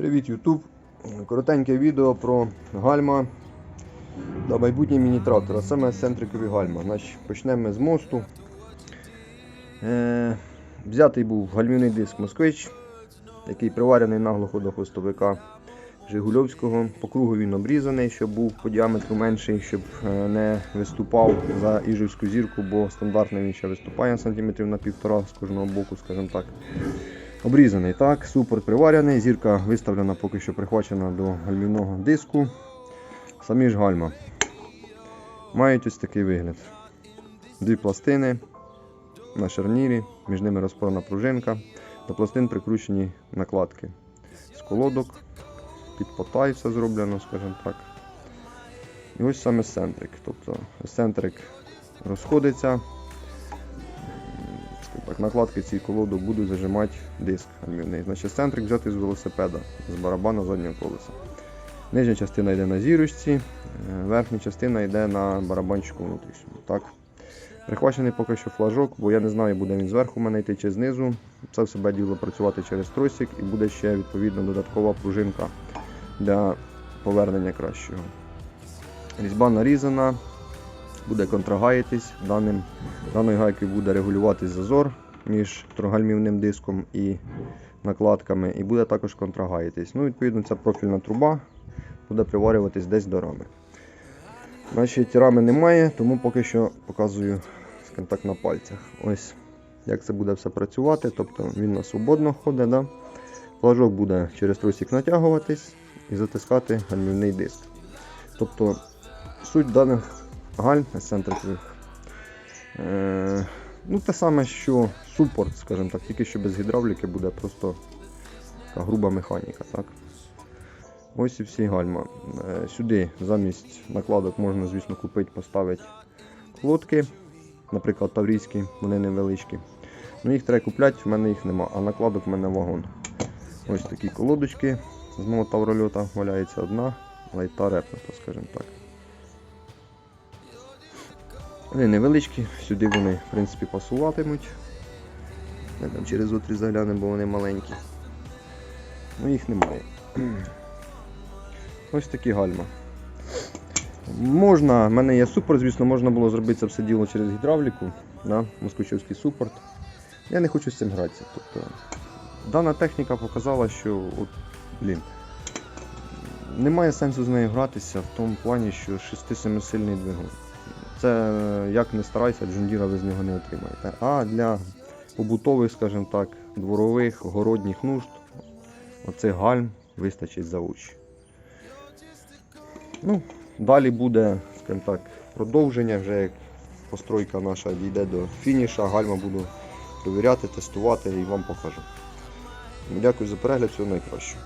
Привіт, Ютуб! Коротеньке відео про гальма та майбутнє міні-трактора, саме центрикові гальма. Значить, почнемо ми з мосту. Е, взятий був гальмівний диск Москвич, який приварений наглухо до хвостовика Жигульовського. По кругу він обрізаний, щоб був по діаметру менший, щоб е, не виступав за іжівську зірку, бо стандартний він ще виступає сантиметрів на півтора з кожного боку, скажімо так. Обрізаний, так, супорт приварений, зірка виставлена поки що прихвачена до гальмівного диску. Самі ж гальма. Мають ось такий вигляд. Дві пластини на шарнірі, між ними розпорна пружинка. До пластин прикручені накладки з колодок, під потай все зроблено, скажімо так. І ось саме сцентрик. Тобто сцентрик розходиться. Скажімо Так, накладки цієї колоду будуть зажимати диск гальмівний. Значить, центрик взяти з велосипеда, з барабану заднього колеса. Нижня частина йде на зірочці, е, верхня частина йде на барабанчику внутрішньому. Так. Прихвачений поки що флажок, бо я не знаю, буде він зверху мене йти чи знизу. Це все буде діло працювати через тросик і буде ще відповідно додаткова пружинка для повернення кращого. Різьба нарізана, буде контрагаїтись. Даним, даною гайкою буде регулюватись зазор між трогальмівним диском і накладками, і буде також контрагаїтись. Ну, відповідно, ця профільна труба буде приварюватись десь до рами. Значить, рами немає, тому поки що показую так, на пальцях. Ось як це буде все працювати. Тобто він на свободно ходить. Да? Флажок буде через тросик натягуватись і затискати гальмівний диск. Тобто суть даних гальм еццентрикових е, ну, те саме, що супорт, скажімо так, тільки що без гідравліки буде просто така груба механіка. Так? Ось і всі гальма. Е, Сюди замість накладок можна, звісно, купити, поставити лодки, наприклад, таврійські, вони невеличкі. Ну, їх треба купляти, в мене їх нема, а накладок в мене вагон. Ось такі колодочки з мого таврольота валяється одна, лайта репнута, скажімо так. Вони невеличкі, сюди вони в принципі пасуватимуть. Ми там через отріз заглянемо, бо вони маленькі. Ну їх немає. Ось такі гальма. Можна, в мене є супорт, звісно, можна було зробити це все діло через гідравліку, да, москвичівський супорт. Я не хочу з цим гратися. Тобто, дана техніка показала, що от, блін, немає сенсу з нею гратися в тому плані, що 6-7 сильний двигун. Це як не старайся, джундіра ви з нього не отримаєте. А для побутових, скажімо так, дворових, городніх нужд, оцих гальм вистачить за очі. Ну, далі буде, скажімо так, продовження, вже як постройка наша дійде до фініша, гальма буду перевіряти, тестувати і вам покажу. Дякую за перегляд, всього найкращого.